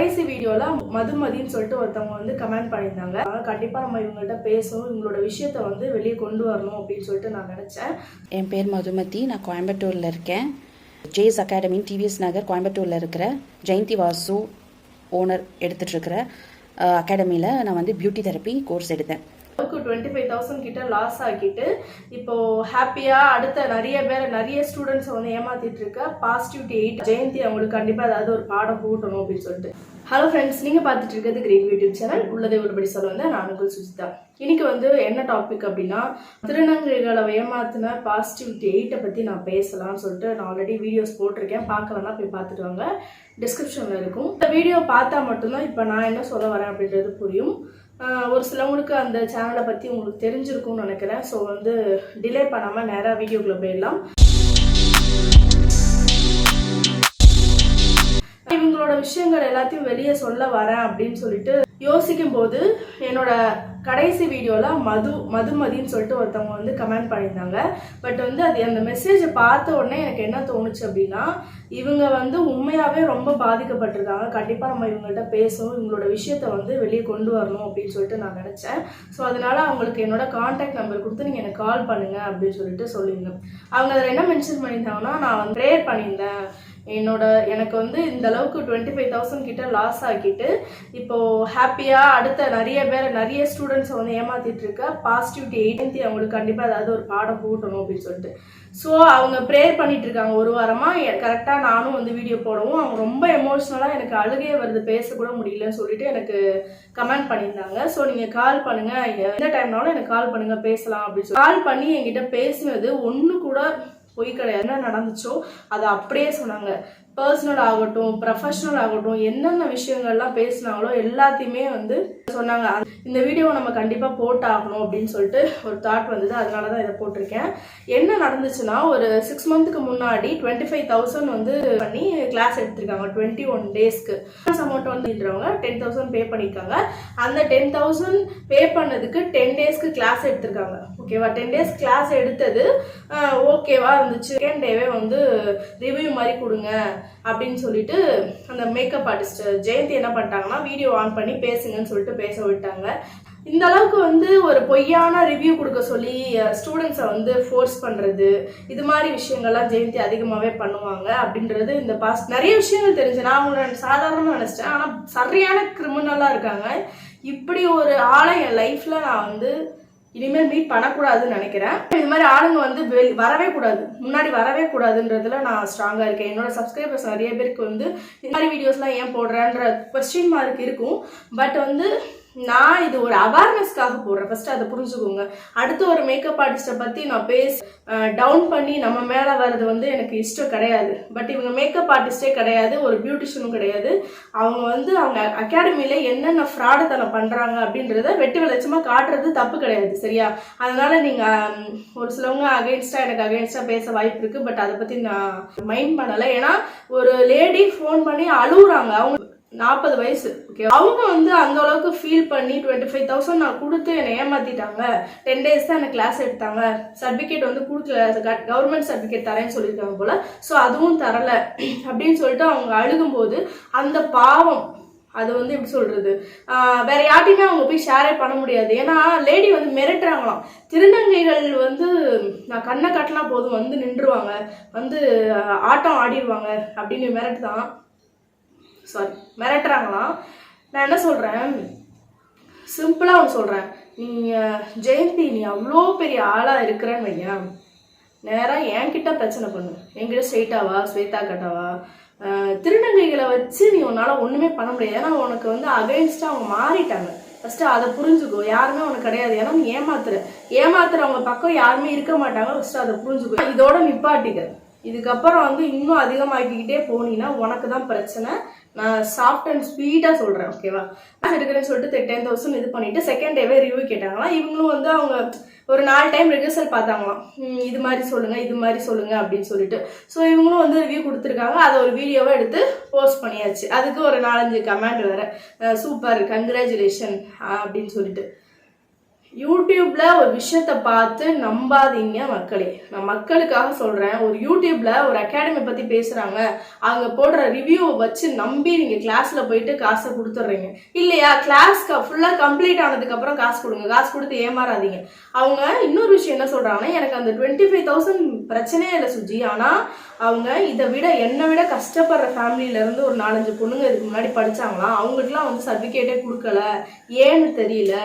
கடைசி வீடியோவில் மதுமதின்னு சொல்லிட்டு ஒருத்தவங்க வந்து கமெண்ட் பண்ணியிருந்தாங்க. அதனால கண்டிப்பாக நம்ம இவங்கள்ட்ட பேசணும் இவங்களோட விஷயத்த வந்து வெளியே கொண்டு வரணும் அப்படின்னு சொல்லிட்டு நான் நினச்சேன். என் பேர் மதுமதி நான் கோயம்புத்தூரில் இருக்கேன். ஜேஸ் அகாடமி டிவிஎஸ் நகர் கோயம்புத்தூரில் இருக்கிற ஜெயந்தி வாசு ஓனர் எடுத்துகிட்ருக்கிற அகாடமியில் நான் வந்து பியூட்டி தெரப்பி கோர்ஸ் எடுத்தேன். அளவுக்கு டுவெண்ட்டி ஃபைவ் தௌசண்ட் கிட்ட லாஸ் ஆக்கிட்டு இப்போ ஹாப்பியா அடுத்த நிறைய பேர் நிறைய ஸ்டூடெண்ட்ஸை வந்து ஏமாத்திட்டு இருக்க பாசிட்டிவிட்டி எயிட் ஜெயந்தி அவங்களுக்கு கண்டிப்பா ஏதாவது ஒரு பாடம் கூட்டணும் அப்படின்னு சொல்லிட்டு. ஹலோ ஃப்ரெண்ட்ஸ் நீங்கள் பார்த்துட்டு இருக்கிறது கிரேட் யூடியூப் சேனல் உள்ளதை உள்ளபடி சொல்ல வந்து நான் உங்கள் சுஜிதா. இன்னைக்கு வந்து என்ன டாபிக் அப்படின்னா திருநங்கைகளை ஏமாத்தின பாசிட்டிவிட்டி எயிட்டை பற்றி நான் பேசலாம்னு சொல்லிட்டு நான் ஆல்ரெடி வீடியோஸ் போட்டிருக்கேன். பார்க்கலன்னா போய் பார்த்துட்டு வாங்க. டிஸ்கிரிப்ஷனில் இருக்கும். இந்த வீடியோ பார்த்தா மட்டும்தான் இப்போ நான் என்ன சொல்ல வரேன் அப்படின்றது புரியும். ஒரு சிலவங்களுக்கு அந்த சேனலை பற்றி உங்களுக்கு தெரிஞ்சிருக்கும்னு நினைக்கிறேன். ஸோ வந்து டிலே பண்ணாமல் நேராக வீடியோக்குள்ளே போயிடலாம். இவங்களோட விஷயங்கள் எல்லாத்தையும் வெளியே சொல்ல வரேன் அப்படின்னு சொல்லிட்டு யோசிக்கும் போது என்னோட கடைசி வீடியோவில் மது மதுமதின்னு சொல்லிட்டு ஒருத்தவங்க வந்து கமெண்ட் பண்ணியிருந்தாங்க. பட் வந்து அது அந்த மெசேஜை பார்த்த உடனே எனக்கு என்ன தோணுச்சு அப்படின்னா இவங்க வந்து உண்மையாகவே ரொம்ப பாதிக்கப்பட்டிருக்காங்க. கண்டிப்பாக நம்ம இவங்கள்ட்ட பேசணும் இவங்களோட விஷயத்த வந்து வெளியே கொண்டு வரணும் அப்படின்னு சொல்லிட்டு நான் நினச்சேன். ஸோ அதனால் அவங்களுக்கு என்னோட காண்டாக்ட் நம்பர் கொடுத்து நீங்கள் எனக்கு கால் பண்ணுங்க அப்படின்னு சொல்லிட்டு சொல்லியிருந்தேன். அவங்க அதில் என்ன மென்ஷன் பண்ணியிருந்தாங்கன்னா நான் வந்து ப்ரேயர் பண்ணியிருந்தேன். என்னோட எனக்கு வந்து இந்த அளவுக்கு டுவெண்ட்டி ஃபைவ் தௌசண்ட் கிட்ட லாஸ் ஆக்கிட்டு இப்போ ஹாப்பியா அடுத்த நிறைய பேர் நிறைய ஸ்டூடெண்ட்ஸை வந்து ஏமாத்திட்டு இருக்க பாசிட்டிவிட்டி எயிட்டி அவங்களுக்கு கண்டிப்பா ஏதாவது ஒரு பாடம் போட்டணும் அப்படின்னு சொல்லிட்டு. ஸோ அவங்க ப்ரேயர் பண்ணிட்டு இருக்காங்க ஒரு வாரமா. கரெக்டாக நானும் வந்து வீடியோ போடவும். அவங்க ரொம்ப எமோஷ்னலாக எனக்கு அழுகையே வருது பேசக்கூட முடியலன்னு சொல்லிட்டு எனக்கு கமெண்ட் பண்ணியிருந்தாங்க. ஸோ நீங்கள் கால் பண்ணுங்க. எந்த டைம்னாலும் எனக்கு கால் பண்ணுங்க பேசலாம் அப்படின்னு சொல்லி. கால் பண்ணி என்கிட்ட பேசினது ஒன்று கூட பொய் கிடையாது என்ன நடந்துச்சோ அதை அப்படியே சொன்னாங்க. பர்சனல் ஆகட்டும் ப்ரொஃபஷனல் ஆகட்டும் என்னென்ன விஷயங்கள்லாம் பேசினாங்களோ எல்லாத்தையுமே வந்து சொன்னாங்க. இந்த வீடியோவை நம்ம கண்டிப்பாக போட்டாகணும் அப்படின்னு சொல்லிட்டு ஒரு தாட் வந்தது. அதனால தான் இதை போட்டிருக்கேன். என்ன நடந்துச்சுன்னா ஒரு சிக்ஸ் மந்த்துக்கு முன்னாடி டுவெண்ட்டி ஃபைவ் தௌசண்ட் வந்து பண்ணி கிளாஸ் எடுத்திருக்காங்க. டுவெண்ட்டி ஒன் டேஸ்க்கு அமௌண்ட் வந்துன்றவங்க டென் தௌசண்ட் பே பண்ணியிருக்காங்க. அந்த டென் தௌசண்ட் பே பண்ணதுக்கு டென் டேஸ்க்கு கிளாஸ் எடுத்திருக்காங்க. ஓகேவா டென் டேஸ் கிளாஸ் எடுத்தது ஓகேவா இருந்துச்சு. செகண்ட் டேவே வந்து ரிவ்யூ மாதிரி கொடுங்க அப்படின்னு சொல்லிட்டு அந்த மேக்கப் ஆர்டிஸ்ட் ஜெயந்தி என்ன பண்ணிட்டாங்கன்னா வீடியோ ஆன் பண்ணி பேசுங்கன்னு சொல்லிட்டு பேச விட்டாங்க. இந்த அளவுக்கு வந்து ஒரு பொய்யான ரிவ்யூ கொடுக்க சொல்லி ஸ்டூடெண்ட்ஸை வந்து ஃபோர்ஸ் பண்ணுறது இது மாதிரி விஷயங்கள்லாம் ஜெயந்தி அதிகமாகவே பண்ணுவாங்க அப்படின்றது இந்த பாஸ்ட் நிறைய விஷயங்கள் தெரிஞ்சு நான் அவங்கள சாதாரணமாக நினச்சிட்டேன். ஆனால் சரியான கிரிமினலாக இருக்காங்க. இப்படி ஒரு ஆளை என் லைஃப்பில் நான் வந்து இனிமேல் மீட் பண்ணக்கூடாதுன்னு நினைக்கிறேன். இது மாதிரி ஆளுங்க வந்து வெளி வரவே கூடாது. முன்னாடி வரவே கூடாதுன்றதுல நான் ஸ்ட்ராங்காக இருக்கேன். என்னோட சப்ஸ்கிரைபர்ஸ் நிறைய பேருக்கு வந்து இந்த மாதிரி வீடியோஸ்லாம் ஏன் போடுறேன்ற கொஸ்டின் மார்க் இருக்கும். பட் வந்து நான் இது ஒரு அவேர்னஸ்க்காக போடுறேன். ஃபர்ஸ்ட் அதை புரிஞ்சுக்கோங்க. அடுத்து ஒரு மேக்கப் ஆர்டிஸ்ட்டை பற்றி நான் பேசி டவுன் பண்ணி நம்ம மேலே வர்றது வந்து எனக்கு இஷ்டம் கிடையாது. பட் இவங்க மேக்கப் ஆர்டிஸ்டே கிடையாது ஒரு பியூட்டிஷியனும் கிடையாது. அவங்க வந்து அவங்க அகாடமியில் என்னென்ன ஃப்ராடுத்தனம் பண்ணுறாங்க அப்படின்றத வெட்டு வெளிச்சமாக காட்டுறது தப்பு கிடையாது சரியா? அதனால நீங்கள் ஒரு சிலவங்க அகெயின்ஸ்டாக எனக்கு அகெயின்ஸ்டாக பேச வாய்ப்பு இருக்குது பட் அதை பற்றி நான் மைண்ட் பண்ணலை. ஏன்னா ஒரு லேடி ஃபோன் பண்ணி அழுகுறாங்க. அவங்க நாற்பது வயசு ஓகே அவங்க வந்து அந்த அளவுக்கு ஃபீல் பண்ணி டுவெண்ட்டி ஃபைவ் தௌசண்ட் நான் கொடுத்து என்னை ஏமாத்திட்டாங்க. டென் டேஸ் தான் எனக்கு கிளாஸ் எடுத்தாங்க. சர்டிஃபிகேட் வந்து கொடுக்கல. கவர்மெண்ட் சர்டிஃபிகேட் தரேன்னு சொல்லியிருக்காங்க போல. ஸோ அதுவும் தரல. அப்படின்னு சொல்லிட்டு அவங்க அழுகும்போது அந்த பாவம் அது வந்து எப்படி சொல்றது? வேற யார்ட்டையுமே அவங்க போய் ஷேரே பண்ண முடியாது. ஏன்னா லேடி வந்து மிரட்டுறாங்களாம். திருநங்கைகள் வந்து நான் கண்ணை காட்டினா போதும். வந்து நின்றுவாங்க வந்து ஆட்டம் ஆடிடுவாங்க அப்படின்னு மிரட்டு தான் சாரி மிரட்டுறாங்களாம். நான் என்ன சொல்கிறேன் சிம்பிளாக ஒன்று சொல்கிறேன் நீ ஜெயந்தி நீ அவ்வளோ பெரிய ஆளாக இருக்கிறேன்னு வையன். நேராக என்கிட்ட பிரச்சனை பண்ணு. என்கிட்ட ஸ்ட்ரெயிட்டாவா ஸ்வேதா கட்டாவா திருநங்கைகளை வச்சு நீ உன்னால் ஒன்றுமே பண்ண முடியாது. ஏன்னா உனக்கு வந்து அகைன்ஸ்டாக அவங்க மாறிட்டாங்க. ஃபஸ்ட்டு அதை புரிஞ்சுக்கோ. யாருமே உனக்கு கிடையாது. ஏன்னா நீ ஏமாத்துற. ஏமாத்துறவங்க பக்கம் யாருமே இருக்க மாட்டாங்க. ஃபஸ்ட்டு அதை புரிஞ்சுக்கோ. இதோட நிப்பாட்டிக்க. இதுக்கப்புறம் வந்து இன்னும் அதிகமாக்கிக்கிட்டே போனீங்கன்னா உனக்கு தான் பிரச்சனை. நான் சாஃப்ட் அண்ட் ஸ்வீட்டாக சொல்கிறேன் ஓகேவா கிளாஸ் எடுக்கிறேன்னு சொல்லிட்டு டென் தௌசண்ட் இது பண்ணிவிட்டு செகண்ட் டேவே ரிவ்யூ கேட்டாங்களாம். இவங்களும் வந்து அவங்க ஒரு நாலு டைம் ரிஹர்சல் பார்த்தாங்களாம். இது மாதிரி சொல்லுங்கள் இது மாதிரி சொல்லுங்கள் அப்படின்னு சொல்லிட்டு. ஸோ இவங்களும் வந்து ரிவ்யூ கொடுத்துருக்காங்க. அதை ஒரு வீடியோவாக எடுத்து போஸ்ட் பண்ணியாச்சு. அதுக்கு ஒரு நாலஞ்சு கமெண்ட் வேறு. சூப்பர் கங்க்ராச்சுலேஷன் அப்படின்னு சொல்லிட்டு. யூடியூப்ல ஒரு விஷயத்த பார்த்து நம்பாதீங்க மக்களே. நான் மக்களுக்காக சொல்றேன் ஒரு யூடியூப்ல ஒரு அகாடமி பத்தி பேசுறாங்க. அவங்க போடுற ரிவ்யூவை வச்சு நம்பி நீங்க கிளாஸ்ல போயிட்டு காசை கொடுத்துட்றீங்க. இல்லையா? கிளாஸ் ஃபுல்லா கம்ப்ளீட் ஆனதுக்கு அப்புறம் காசு கொடுங்க. காசு கொடுத்து ஏமாறாதீங்க. அவங்க இன்னொரு விஷயம் என்ன சொல்றாங்கன்னா எனக்கு அந்த டுவெண்ட்டி ஃபைவ் தௌசண்ட் பிரச்சனையே இல்லை சுஜி. ஆனா அவங்க இதை விட என்னை விட கஷ்டப்படுற ஃபேமிலியில இருந்து ஒரு நாலஞ்சு பொண்ணுங்க இதுக்கு முன்னாடி படிச்சாங்களாம் அவங்களுக்குலாம் வந்து சர்டிஃபிகேட்டே கொடுக்கல. ஏன்னு தெரியல.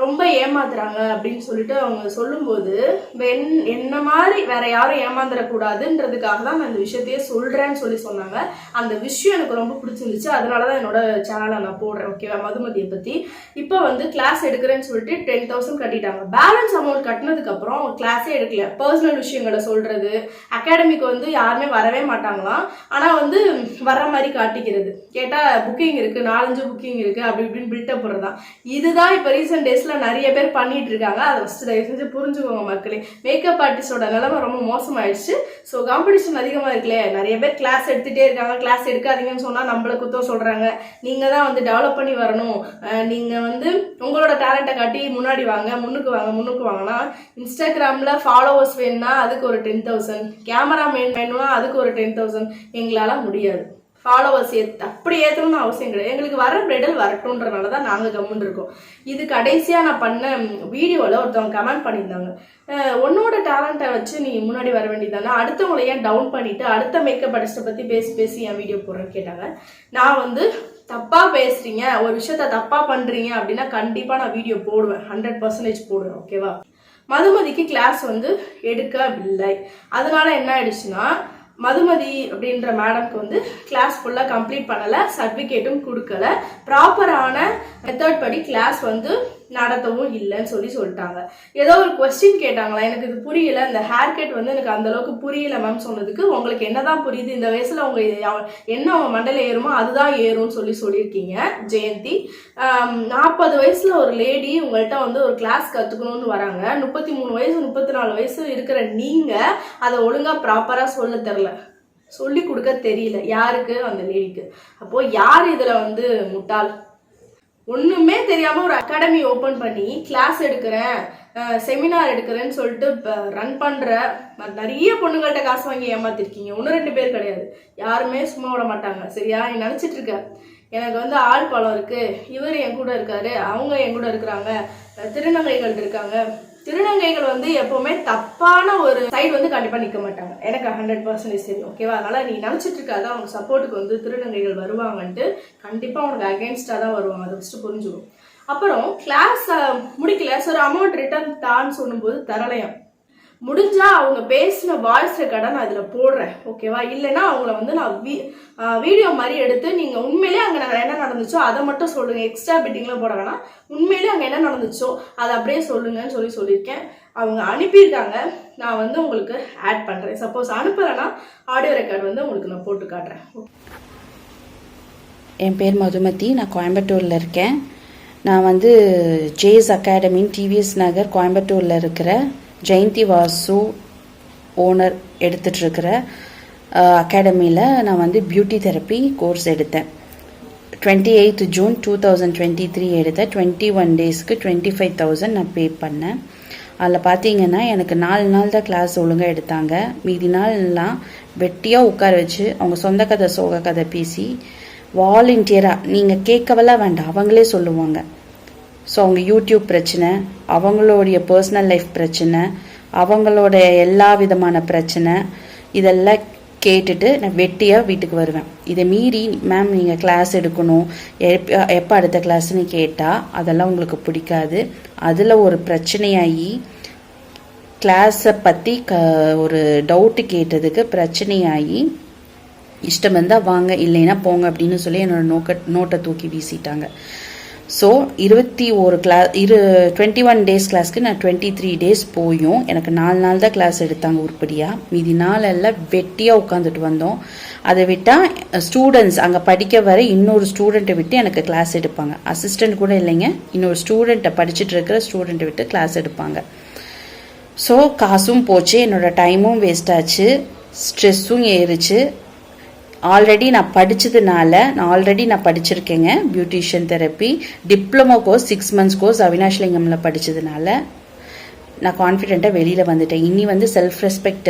ரொம்ப ஏமாத்துறாங்க அப்படின்னு சொல்லிட்டு அவங்க சொல்லும்போது என் என்ன மாதிரி வேற யாரும் ஏமாந்துடக்கூடாதுன்றதுக்காக தான் நான் இந்த விஷயத்தையே சொல்றேன்னு சொல்லி சொன்னாங்க. அந்த விஷயம் எனக்கு ரொம்ப பிடிச்சிருந்துச்சு. அதனால தான் என்னோட சேனலை நான் போடுறேன். ஓகேவா மதுமதியை பத்தி. இப்போ வந்து கிளாஸ் எடுக்கிறேன்னு சொல்லிட்டு டென் தௌசண்ட் கட்டிட்டாங்க. பேலன்ஸ் அமௌண்ட் கட்டினதுக்கு அப்புறம் அவங்க கிளாஸே எடுக்கல. பர்சனல் விஷயங்களை சொல்றது அகாடமிக்கு வந்து யாருமே வரவே மாட்டாங்களாம். ஆனா வந்து வர்ற மாதிரி காட்டிக்கிறது. கேட்டா புக்கிங் இருக்கு. நாலஞ்சு புக்கிங் இருக்கு. அப்படி இப்படின்னு பில்டப் போடுறதான் இதுதான் இப்போ ரீசெண்ட் டேஸ்ல நிறைய பேர் பண்ணிட்டு இருக்காங்க. அதை ஃபஸ்ட்டு தயவு செஞ்சு புரிஞ்சுக்கோங்க மக்களே. மேக்கப் ஆர்டிஸ்டோட நிலமை ரொம்ப மோசமாயிடுச்சு. ஸோ காம்படிஷன் அதிகமாக இருக்குல்ல. நிறைய பேர் கிளாஸ் எடுத்துகிட்டே இருக்காங்க. கிளாஸ் எடுக்காதீங்கன்னு சொன்னால் நம்மளை குத்தம் சொல்கிறாங்க நீங்கள் தான் வந்து டெவலப் பண்ணி வரணும். நீங்கள் வந்து உங்களோட டேலண்ட்டை காட்டி முன்னாடி வாங்க முன்னுக்கு வாங்க முன்னுக்கு வாங்கினா இன்ஸ்டாகிராமில் ஃபாலோவர்ஸ் வேணும்னா அதுக்கு ஒரு டென் தௌசண்ட் கேமரா மேன் வேணும்னா அதுக்கு ஒரு டென் தௌசண்ட் எங்களால் முடியாது. ஃபாலோவர்ஸ் ஏத் அப்படி ஏற்றணும்னு அவசியம் கிடையாது. எங்களுக்கு வர பிரைடல் வரட்டும்ன்றனால தான் நாங்கள் கம்முன்னு இருக்கோம். இது கடைசியாக நான் பண்ண வீடியோவில் ஒருத்தவங்க கமெண்ட் பண்ணியிருந்தாங்க. உன்னோட டேலண்ட்டை வச்சு நீ முன்னாடி வர வேண்டியதானே அடுத்தவங்களை ஏன் டவுன் பண்ணிவிட்டு அடுத்த மேக்கப் அடிஸ்ட்டை பற்றி பேசி பேசி என் வீடியோ போடுறேன்னு கேட்டாங்க. நான் வந்து தப்பாக பேசுறீங்க. ஒரு விஷயத்த தப்பாக பண்ணுறீங்க அப்படின்னா கண்டிப்பாக நான் வீடியோ போடுவேன். ஹண்ட்ரட் பர்சன்டேஜ் போடுவேன். ஓகேவா மதுமதிக்கு கிளாஸ் வந்து எடுக்கவில்லை. அதனால என்ன ஆயிடுச்சுன்னா மதுமதி அப்படின்ற மேடம்க்கு வந்து கிளாஸ் ஃபுல்லாக கம்ப்ளீட் பண்ணலை சர்டிஃபிகேட்டும் கொடுக்கல. ப்ராப்பரான மெத்தட் படி கிளாஸ் வந்து நடத்தவும் இல்லைன்னு சொல்லி சொல்லிட்டாங்க. ஏதோ ஒரு கொஸ்டின் கேட்டாங்களா? எனக்கு இது புரியல. இந்த ஹேர் கட் வந்து எனக்கு அந்த அளவுக்கு புரியல மேம் சொன்னதுக்கு. உங்களுக்கு என்னதான் புரியுது? இந்த வயசுல உங்க என்ன உங்க மண்டல ஏறுமோ அதுதான் ஏறும்னு சொல்லி சொல்லியிருக்கீங்க ஜெயந்தி. நாற்பது வயசுல ஒரு லேடி உங்கள்கிட்ட வந்து ஒரு கிளாஸ் கத்துக்கணும்னு வராங்க. முப்பத்தி மூணு வயசு முப்பத்தி நாலு வயசு இருக்கிற நீங்க அதை ஒழுங்கா ப்ராப்பரா சொல்ல தெரில சொல்லி கொடுக்க தெரியல. யாருக்கு? அந்த லேடிக்கு அப்போ யார் இதுல வந்து முட்டாள்? ஒன்றுமே தெரியாமல் ஒரு அகாடமி ஓப்பன் பண்ணி கிளாஸ் எடுக்கிறேன் செமினார் எடுக்கிறேன்னு சொல்லிட்டு ரன் பண்ணுற நிறைய பொண்ணுங்கள்ட்ட காசு வாங்கி ஏமாத்திருக்கீங்க. ஒன்று ரெண்டு பேர் கிடையாது. யாருமே சும்மா விட மாட்டாங்க. சரியா? நீ நினச்சிட்டு இருக்க. எனக்கு வந்து ஆள் பழம் இருக்குது இவர் என் கூட இருக்காரு. அவங்க என் கூட இருக்கிறாங்க. திருநங்கைகள் இருக்காங்க. திருநங்கைகள் வந்து எப்பவுமே தப்பான ஒரு சைடு வந்து கண்டிப்பா நிக்க மாட்டாங்க. எனக்கு ஹண்ட்ரட் பர்சன்டேஜ் தெரியும் ஓகேவா அதனால நீ நினைச்சிட்டு இருக்காத அவங்க சப்போர்ட்டுக்கு வந்து திருநங்கைகள் வருவாங்கன்ட்டு கண்டிப்பா உனக்கு அகேன்ஸ்டா தான் வருவாங்க. அதை ஃபஸ்ட்டு புரிஞ்சுக்கும் அப்புறம் கிளாஸ் முடிக்கல. சார் அமௌண்ட் ரிட்டர்ன் தான்னு சொல்லும்போது தரலையாம். முடிஞ்சா அவங்க பேசின வாய்ஸ் ரெக்கார்டை நான் இதில் போடுறேன் ஓகேவா இல்லைன்னா அவங்கள வந்து நான் வீ வீடியோ மாதிரி எடுத்து நீங்கள் உண்மையிலே அங்கே நாங்கள் என்ன நடந்துச்சோ அதை மட்டும் சொல்லுங்கள் எக்ஸ்ட்ரா பிட்டிங்லாம் போட வேணாம். உண்மையிலே அங்கே என்ன நடந்துச்சோ அதை அப்படியே சொல்லுங்கன்னு சொல்லி சொல்லியிருக்கேன். அவங்க அனுப்பியிருக்காங்க. நான் வந்து உங்களுக்கு ஆட் பண்ணுறேன் சப்போஸ் அனுப்பலைன்னா ஆடியோ ரெக்கார்டு வந்து உங்களுக்கு நான் போட்டு காட்டுறேன். என் பேர் மதுமதி. நான் கோயம்புத்தூரில் இருக்கேன். நான் வந்து ஜேஸ் அகாடமின்னு டிவிஎஸ் நகர் கோயம்புத்தூரில் இருக்கிறேன். ஜெயந்தி வாசு ஓனர் எடுத்துட்ருக்கிற அகாடமியில் நான் வந்து பியூட்டி தெரப்பி கோர்ஸ் எடுத்தேன். Twenty eighth June two thousand twenty three எடுத்தேன் டுவெண்ட்டி ஒன் டேஸ்க்கு டுவெண்ட்டி ஃபைவ் தௌசண்ட் நான் பே பண்ணேன். அதில் பார்த்தீங்கன்னா எனக்கு நாலு நாள் தான் கிளாஸ் ஒழுங்காக எடுத்தாங்க. மீதி நாள்லாம் வெட்டியாக உட்கார வச்சு அவங்க சொந்த கதை சோக கதை பேசி வாலண்டியராக நீங்கள் கேட்கவெல்லாம் வேண்டாம் அவங்களே சொல்லுவாங்க. ஸோ அவங்க யூடியூப் பிரச்சனை அவங்களுடைய பர்சனல் லைஃப் பிரச்சனை அவங்களோட எல்லா விதமான பிரச்சனை இதெல்லாம் கேட்டுட்டு நான் வெட்டியாக வீட்டுக்கு வருவேன். இதை மீறி மேம் நீங்கள் கிளாஸ் எடுக்கணும். எப்போ எப்போ அடுத்த கிளாஸ்ன்னு கேட்டால் அதெல்லாம் உங்களுக்கு பிடிக்காது. அதில் ஒரு பிரச்சனையாகி கிளாஸை பற்றி க ஒரு டவுட்டு கேட்டதுக்கு பிரச்சனையாகி இஷ்டம் இருந்தால் வாங்க இல்லைன்னா போங்க அப்படின்னு சொல்லி என்னோடய நோக்க நோட்டை தூக்கி வீசிட்டாங்க. ஸோ இருபத்தி ஒரு கிளாஸ் இரு டுவெண்ட்டி ஒன் டேஸ் கிளாஸ்க்கு நான் டுவெண்ட்டி த்ரீ டேஸ் போயும். எனக்கு நாலு நாள் தான் கிளாஸ் எடுத்தாங்க உருப்படியாக மீதி நாளெல்லாம் வெட்டியாக உட்காந்துட்டு வந்தோம். அதை விட்டால் ஸ்டூடெண்ட்ஸ் அங்கே படிக்க வர இன்னொரு ஸ்டூடெண்ட்டை விட்டு எனக்கு கிளாஸ் எடுப்பாங்க. அசிஸ்டன்ட் கூட இல்லைங்க. இன்னொரு ஸ்டூடெண்ட்டை படிச்சுட்டு இருக்கிற ஸ்டூடெண்ட்டை விட்டு கிளாஸ் எடுப்பாங்க. ஸோ காசும் போச்சு. என்னோடய டைமும் வேஸ்ட் ஆச்சு. ஸ்ட்ரெஸ்ஸும் ஏறுச்சு. ஆல்ரெடி நான் படித்ததுனால நான் ஆல்ரெடி நான் படிச்சிருக்கேங்க beautician therapy diploma course six months course அவினாஷ்லிங்கமில் படித்ததுனால நான் கான்ஃபிடென்ட்டாக வெளியில் வந்துட்டேன். இனி வந்து செல்ஃப் ரெஸ்பெக்ட்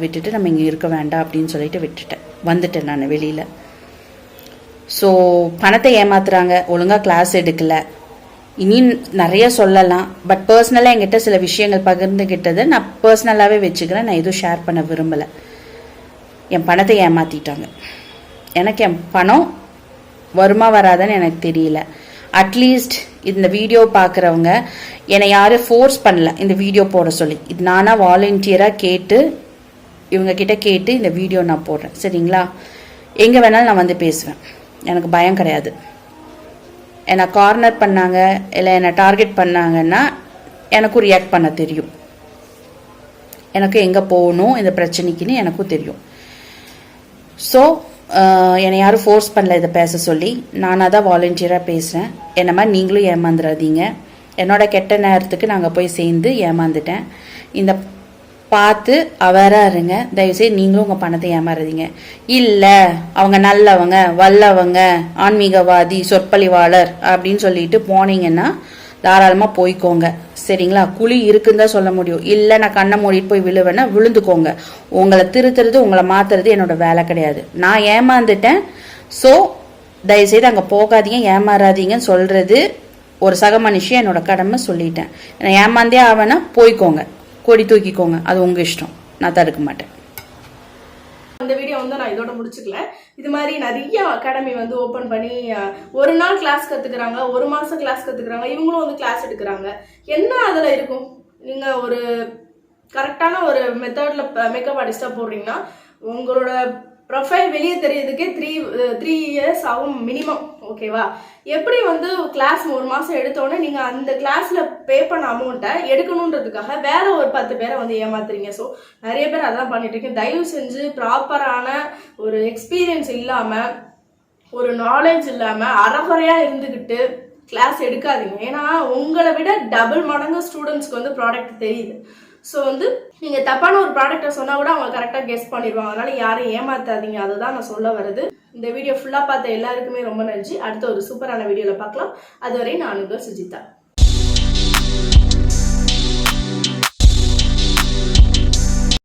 விட்டுட்டு நம்ம இங்கே இருக்க வேண்டாம் அப்படின்னு சொல்லிட்டு விட்டுட்டேன். வந்துட்டேன் நான் வெளியில். ஸோ பணத்தை ஏமாத்துறாங்க. ஒழுங்காக கிளாஸ் எடுக்கலை. இனி நிறைய சொல்லலாம். பட் பர்சனலாக என்கிட்ட சில விஷயங்கள் பகிர்ந்துக்கிட்டதை நான் பர்சனலாகவே வச்சுக்கிறேன். நான் எதுவும் ஷேர் பண்ண விரும்பலை. என் பணத்தை ஏமாத்திட்டாங்க. எனக்கு என் பணம் வருமா வராதான்னு எனக்கு தெரியல. அட்லீஸ்ட் இந்த வீடியோ பார்க்குறவங்க என்னை யாரும் ஃபோர்ஸ் பண்ணல இந்த வீடியோ போட சொல்லி. இது நானாக வாலண்டியராக கேட்டு இவங்கக்கிட்ட கேட்டு இந்த வீடியோ நான் போடுறேன். சரிங்களா? எங்கே வேணாலும் நான் வந்து பேசுவேன். எனக்கு பயம் கிடையாது. என்னை கார்னர் பண்ணாங்க இல்லை என்னை டார்கெட் பண்ணாங்கன்னா எனக்கும் ரியாக்ட் பண்ண தெரியும். எனக்கு எங்கே போகணும் இந்த பிரச்சனைக்குன்னு எனக்கும் தெரியும். ஸோ uh, என்னை யாரும் ஃபோர்ஸ் பண்ணல இதை பேச சொல்லி. நானாக தான் வாலண்டியராக பேசுகிறேன் என்ன மாதிரி நீங்களும் ஏமாந்துடாதீங்க என்னோட கெட்ட நேரத்துக்கு நாங்கள் போய் சேர்ந்து ஏமாந்துட்டேன். இந்த பார்த்து அவராக இருங்க. தயவுசெய்து நீங்களும் உங்கள் பணத்தை ஏமாறாதீங்க. இல்லை அவங்க நல்லவங்க வல்லவங்க ஆன்மீகவாதி சொற்பொழிவாளர் அப்படின்னு சொல்லிட்டு போனீங்கன்னா தாராளமாக போய்க்கோங்க. சரிங்களா? குழி இருக்குன்னு தான் சொல்ல முடியும். இல்லை நான் கண்ணை மூடிட்டு போய் விழுவேன்னா விழுந்துக்கோங்க. உங்களை திருத்துறது உங்களை மாத்துறது என்னோட வேலை கிடையாது. நான் ஏமாந்துட்டேன். ஸோ தயவுசெய்து அங்கே போகாதீங்க ஏமாறாதீங்கன்னு சொல்றது ஒரு சக மனுஷன் என்னோட கடமை சொல்லிட்டேன். நான் ஏமாந்தே ஆவேன்னா போய்க்கோங்க. கொடி தூக்கிக்கோங்க. அது உங்கள் இஷ்டம். நான் தடுக்க மாட்டேன். இந்த வீடியோ வந்து நான் இதோட முடிச்சுக்கல. இது மாதிரி நிறைய அகாடமி வந்து ஓப்பன் பண்ணி ஒரு நாள் கிளாஸ் கத்துக்கிறாங்க ஒரு மாசம் கிளாஸ் கத்துக்கிறாங்க இவங்களும் வந்து கிளாஸ் எடுக்கிறாங்க. என்ன அதுல இருக்கும்? நீங்க ஒரு கரெக்டான ஒரு மெத்தட்ல மேக்கப் ஆர்டிஸ்ட்டாக போடுறீங்கன்னா உங்களோட ப்ரொஃபைல் வெளியே தெரியறதுக்கே த்ரீ த்ரீ இயர்ஸ் ஆகும் மினிமம் ஓகேவா எப்படி வந்து கிளாஸ் ஒரு மாதம் எடுத்தோடனே நீங்கள் அந்த கிளாஸில் பே பண்ண அமௌண்ட்டை எடுக்கணுன்றதுக்காக வேற ஒரு பத்து பேரை வந்து ஏமாத்துறீங்க. ஸோ நிறைய பேர் அதான் பண்ணிட்டு இருக்கேன். தயவு செஞ்சு ப்ராப்பரான ஒரு எக்ஸ்பீரியன்ஸ் இல்லாமல் ஒரு நாலேஜ் இல்லாமல் அறகுறையாக இருந்துக்கிட்டு கிளாஸ் எடுக்காதீங்க. ஏன்னா உங்களை விட டபுள் மடங்கு ஸ்டூடெண்ட்ஸ்க்கு வந்து ப்ராடக்ட் தெரியுது. ஸோ வந்து நீங்கள் தப்பான ஒரு ப்ராடக்ட்டை சொன்னால் கூட அவங்க கரெக்டாக கெஸ் பண்ணிடுவாங்க. அதனால யாரையும் ஏமாத்தாதீங்க. அதுதான் நான் சொல்ல வருது இந்த வீடியோ ஃபுல்லாக பார்த்த எல்லாருக்குமே ரொம்ப நன்றி. அடுத்த ஒரு சூப்பரான வீடியோவில் பார்க்கலாம். அதுவரை நான் உங்கள் சுஜிதா.